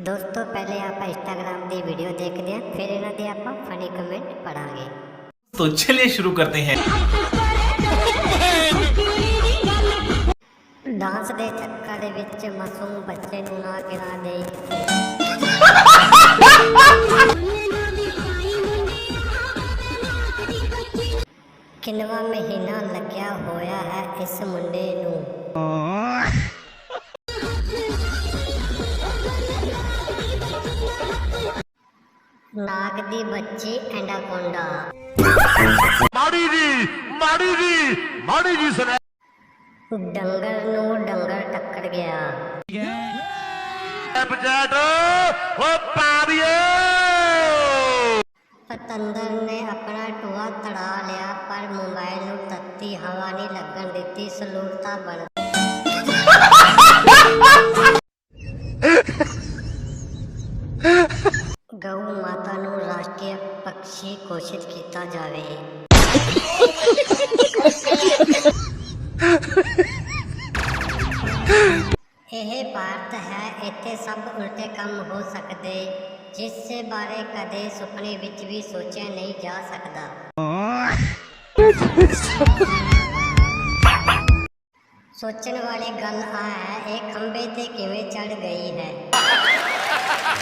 ਦੋਸਤੋ ਪਹਿਲੇ ਆਪਾਂ ਇੰਸਟਾਗ੍ਰam ਦੀ ਵੀਡੀਓ ਦੇਖਦੇ ਹਾਂ ਫਿਰ ਇਹਨਾਂ ਦੇ ਆਪਾਂ ਫਨੀ ਕਮੈਂਟ ਪੜਾਂਗੇ तो चलिए शुरू करते हैं ਡਾਂਸ ਦੇ ਚੱਕਰ ਦੇ ਵਿੱਚ ਮਾਸੂਮ ਬੱਚੇ ਨੂੰ ਨਾ ਗਿਰਾ ਦੇ ਕਿੰਨਵਾ ਮਹੀਨਾ ਲੱਗਿਆ ਹੋਇਆ ਹੈ ਇਸ ਮੁੰਡੇ ਨੂੰ ਨਾਗ ਦੀ ਬੱਚੀ ਐਂਡਾਕੋਂਡਾ ਮਾੜੀ ਜੀ ਮਾੜੀ ਜੀ ਮਾੜੀ ਜੀ ਸੁਣਿਆ ਡੰਗਰ ਨੂੰ ਡੰਗਰ ਟੱਕਰ ਗਿਆ। ਬਜਟ ਓ ਪਾਵੀਏ ਪਤੰਦਰ ਨੇ ਆਪਣਾ ਟੂਆ ਤੜਾ ਲਿਆ ਪਰ ਮੋਬਾਈਲ ਨੂੰ ਤੱਤੀ ਹਵਾ ਨਹੀਂ ਲੱਗਣ ਦਿੱਤੀ ਸਲੂਰਤਾ ਬਣ ਗਊ ਮਾਤਾ ਨੂੰ ਰਾਸ਼ਟਰੀ ਪੰਛੀ ਘੋਸ਼ਿਤ ਕੀਤਾ ਜਾਵੇ। ਇਹ ਭਾਰਤ ਹੈ, ਇੱਥੇ ਸਭ ਉਲਟੇ ਕੰਮ ਹੋ ਸਕਦੇ, ਜਿਸ ਬਾਰੇ ਕਦੇ ਸੁਪਨੇ ਵਿੱਚ ਵੀ ਸੋਚਿਆ ਨਹੀਂ ਜਾ ਸਕਦਾ। ਸੋਚਣ ਵਾਲੀ ਗੱਲ ਆ ਹੈ, ਇਹ ਖੰਭੇ ਤੇ ਕਿਵੇਂ ਚੜ ਗਈ ਹੈ?